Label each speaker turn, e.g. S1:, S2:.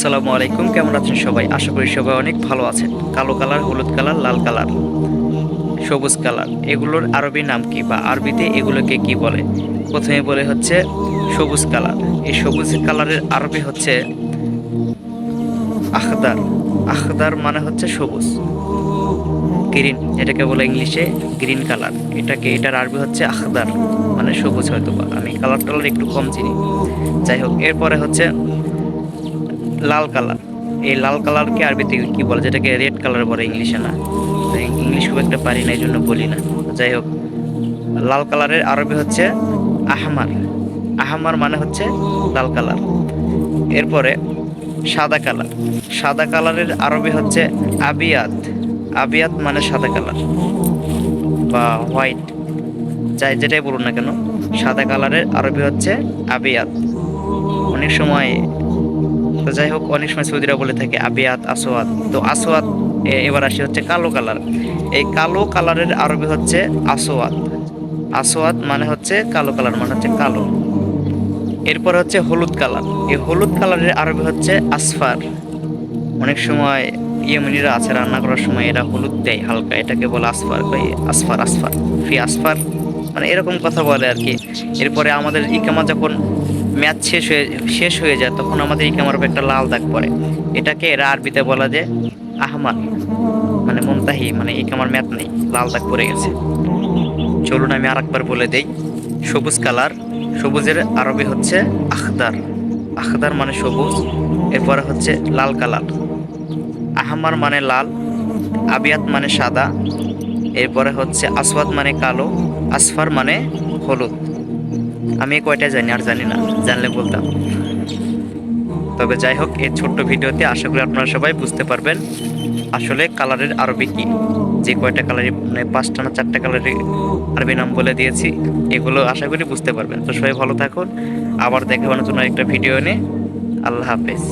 S1: আসসালামু আলাইকুম, কেমন আছেন সবাই? আশা করি সবাই অনেক ভালো আছেন। কালো কালার, হলুদ কালার, লাল কালার, সবুজ কালার। এগুলোর আরবি নাম কি বা আরবিতে এগুলোকে কি বলে? প্রথমে বলে হচ্ছে সবুজ কালার। এই সবুজ কালারের আরবি হচ্ছে আখদার। আখদার মানে হচ্ছে সবুজ। গ্রিন, এটাকে বলে ইংলিশে গ্রিন কালার। এটাকে, এটার আরবি হচ্ছে আখদার। মানে সবুজ হয়তো আমি কালার টালার একটু কম চিনি। যাই হোক, এরপরে হচ্ছে লাল কালার। এই লাল কালারকে আরবিতে কি বলে? যেটাকে রেড কালার বলে ইংলিশে না। ইংলিশ খুব একটা পারি না এই জন্য বলি না। যাই হোক, লাল কালারের আরবি হচ্ছে আহমার। আহমার মানে হচ্ছে লাল কালার। এরপরে সাদা কালার। সাদা কালারের আরবি হচ্ছে আবিয়াত। আবিয়াত মানে সাদা কালার বা হোয়াইট। যাই, যেটাই বলুন না কেন, সাদা কালারের আরবি হচ্ছে আবিয়াত। অনেক সময় তো যাই হোক, অনেক সময় সৌদিরা বলে থাকে আবিয়াত আসোয়াত তো আসোয়াত এবার আসি হচ্ছে কালো কালার। এই কালো কালারের আরবি হচ্ছে আসোয়াত আসোয়াত মানে হচ্ছে কালো কালার মানে হচ্ছে কালো। এরপর হচ্ছে হলুদ কালার। এই হলুদ কালারের আরবি হচ্ছে আসফার। অনেক সময় ইয়েমনিরা আছে, রান্না করার সময় এরা হলুদ দেয়, হালকা এটাকে বলে আসফার আসফার আসফার, ফি আসফার। মানে এরকম কথা বলে আর কি। এরপরে আমাদের ইকামা যখন ম্যাচ শেষ হয়ে শেষ হয়ে যায়, তখন আমাদের ইকামার উপর একটা লাল দাগ পড়ে। এটাকে এরা আরবিতে বলা যে আহমাদ মানে মুমতাহি মানে ইকামার ম্যাথ নেই, লাল দাগ পড়ে গেছে। চলুন আমি আরেকবার বলে দেই, সবুজ কালার, সবুজের আরবি হচ্ছে আখদার। আখদার মানে সবুজ, এরপরে হচ্ছে লাল কালার। আহমার মানে লাল আবিয়াত মানে সাদা, এরপরে হচ্ছে আসওয়াদ মানে কালো, আসফার মানে হলুদ। আমি কয়টা জানি আর জানি না। জানলে বলতাম। তবে যাই হোক, এই ছোট্ট ভিডিওতে আশা করি আপনারা সবাই বুঝতে পারবেন আসলে কালারের আরবি কি। যে কয়টা কালারই মানে পাঁচটা না চারটা কালারের আরবি নাম বলে দিয়েছি, এগুলো আশা করি বুঝতে পারবেন। তো সবাই ভালো থাকুন। আবার দেখাবো জন্য একটা ভিডিও নিয়ে। আল্লাহ হাফেজ।